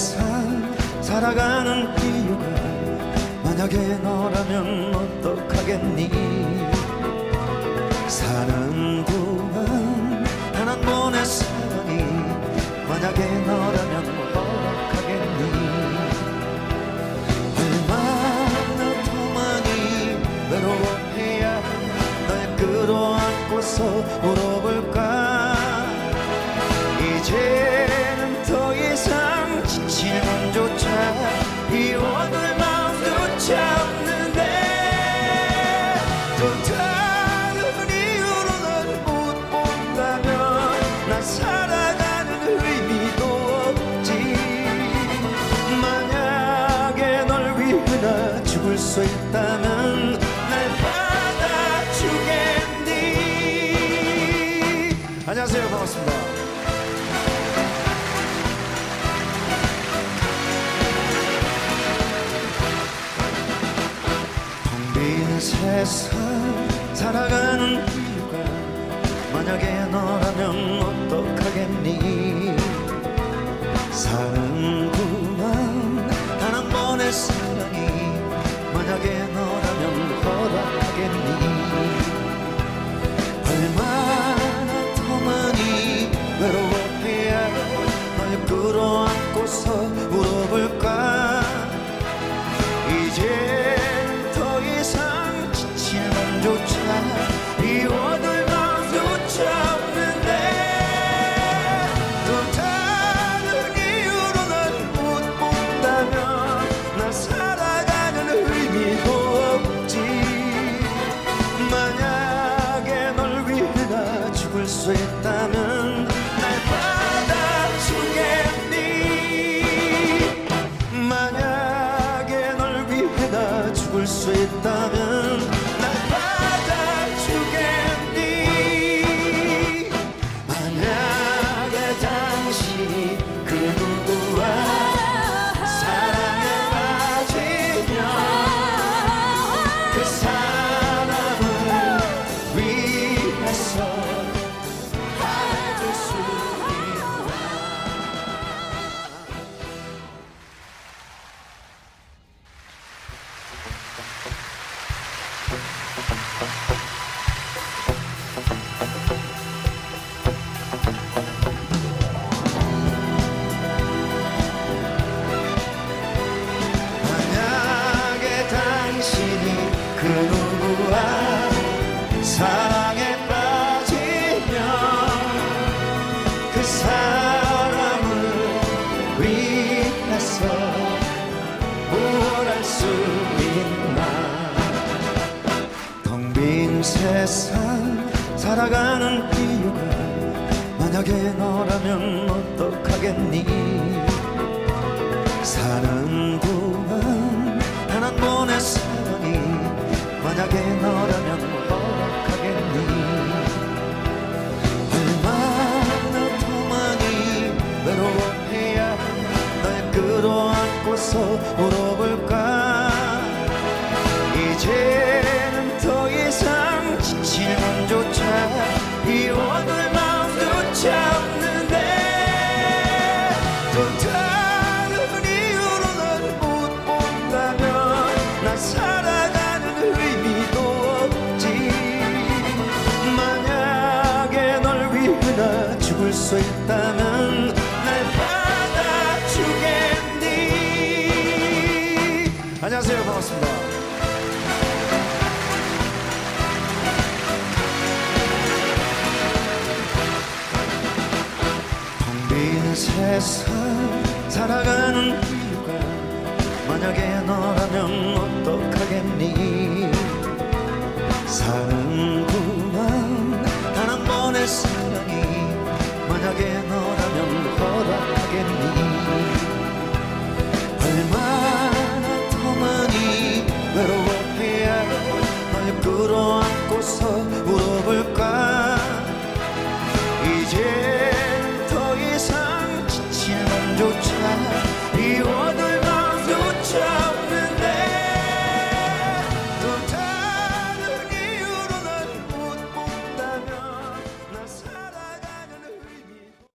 세상 살아가는 이유가 만약에 너라면 어떡하겠니? 사는 동안 단 한 번의 사랑이 만약에 너라면 어떡하겠니? 얼마나 더 많이 외로워해야 널 끌어안고서 울어볼까? 이제 죽을 수 있다면 날 받아주겠니? 안녕하세요. 반갑습니다. 텅빈 세상 죽 세상 살아가는 이유가 만약에 너라면 어떡하겠니? 사는 동안 단 한 번의 사랑이 만약에 너라면 허락하겠니? 얼마나 더 많이 외로워해야 널 끌어안고서 울어볼까? 이제 수 있다면 날 받아주겠니? 안녕하세요. 반갑습니다. 세상 살아가는 이유가 만약에 너라 so